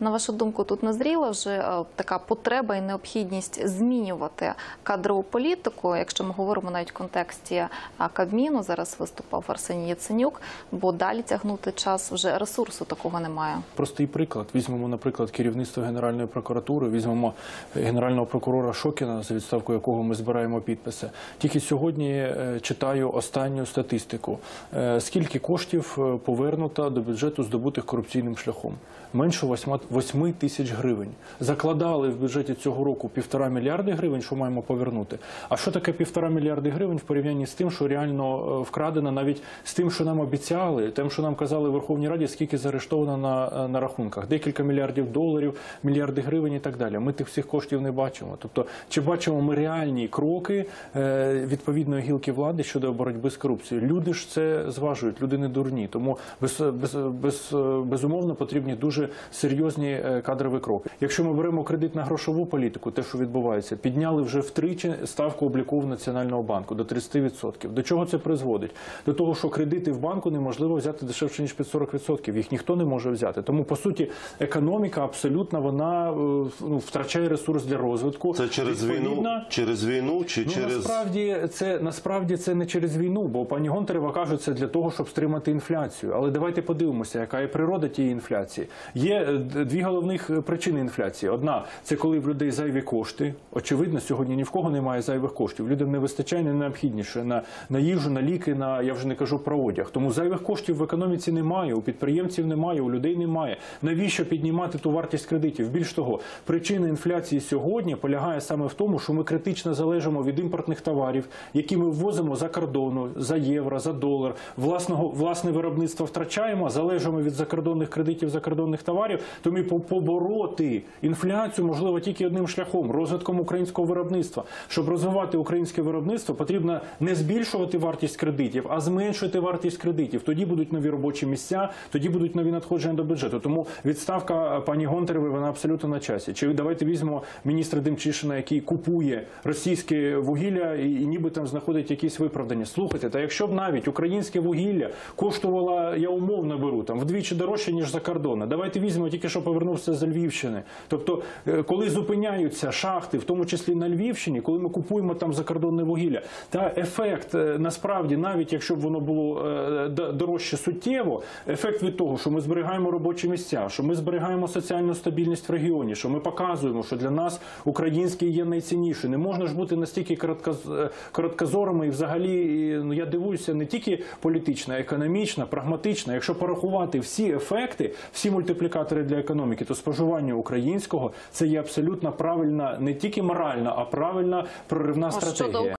На вашу думку, тут назріла вже е, така потреба і необхідність змінювати кадрову політику, якщо ми говоримо навіть в контексті е, Кабміну, зараз виступав Арсеній Яценюк, бо далі тягнути час вже ресурсу такого немає. Простий приклад. Візьмемо, наприклад, керівництво Генеральної прокуратури, візьмемо генерального прокурора Шокіна, за відставку якого ми збираємо підписи. Тільки сьогодні е, читаю останню статистику. Е, Скільки коштів е, повернуто до бюджету здобутих корупційним шляхом? Менше 8 тисяч гривень. Закладали в бюджеті цього року півтора мільярди гривень, що маємо повернути. А що таке півтора мільярди гривень в порівнянні з тим, що реально е, вкрадено, навіть з тим, що нам обіцяли, тим, що нам казали в Верховній Раді, скільки заарештовано на, е, на рахунках, декілька мільярдів доларів, мільярди гривень і так далі. Ми тих всіх коштів не бачимо. Тобто, чи бачимо ми реальні кроки е, відповідної гілки влади щодо боротьби з корупцією? Люди ж це зважують, люди не дурні. Тому без, без, без, безумовно потрібні дуже серйозні е, кадрові кроки. Якщо ми беремо кредит на грошову політику, те, що відбувається, підняли вже втричі ставку облікову Національного банку до 30%. До чого це призводить? До того, що кредити в банку неможливо взяти дешевше ніж під 40%. Їх ніхто не може взяти. Тому по суті економіка абсолютно вона е, ну, втрачає ресурс для розвитку. Це через війну, через війну чи Ну, через насправді це насправді це не через війну, бо пані Гонтарева каже, це для того, щоб стримати інфляцію. Але давайте подивимося, яка є природа тієї інфляції. Є е, дві головних е, причини інфляції. Одна це коли в людей зайві кошти. Очевидно, сьогодні ні в кого немає зайвих коштів. Людям не вистачає найнеобхідніше на, на їжу, на ліки, на я вже не кажу про одяг. Тому зайвих коштів в економіці немає, у підприємців немає, у людей немає. Навіщо піднімати ту вартість кредитів? Більш того, причина інфляції сьогодні полягає саме в тому, що ми критично залежимо від імпортних товарів, які ми ввозимо за кордону, за євро, за долар. Власного власне виробництво втрачаємо, залежимо від закордонних кредитів, закордонних товарів. Тому по- побороти інфляцію можливо тільки одним шляхом розвитком українського виробництва. Щоб розвивати українське виробництво, потрібно не збільшувати вартість кредитів, а зменшувати вартість кредитів. Тоді будуть нові робочі місця, тоді будуть нові надходження до бюджету. Тому відставка пані Гонтаревої вона абсолютно на часі. Чи давайте візьмемо міністра Демчишина, який купує російське вугілля і, і ніби там знаходить якісь виправдання. Слухайте, та якщо б навіть українське вугілля коштувало, я умовно беру там вдвічі дорожче ніж за кордоном. Давайте візьмемо тільки що повернувся з Львівщини. Тобто, е, коли зупиняються шахти, в тому числі на Львівщині, коли ми купуємо там закордонне вугілля, та ефект е, насправді, навіть якщо б воно було е, дорожче суттєво, ефект від того, що ми зберігаємо робочі місця, що ми зберігаємо соціальну стабільність в регіоні, що ми показуємо, що для нас український є найцінніший. Не можна ж бути настільки короткозорими і взагалі, ну я дивуюся, не тільки політична, економічна, прагматична. Якщо порахувати всі ефекти, всі мультиплікатори для економіки, то споживання українського це є абсолютно правильна, не тільки моральна, а правильна проривна стратегія.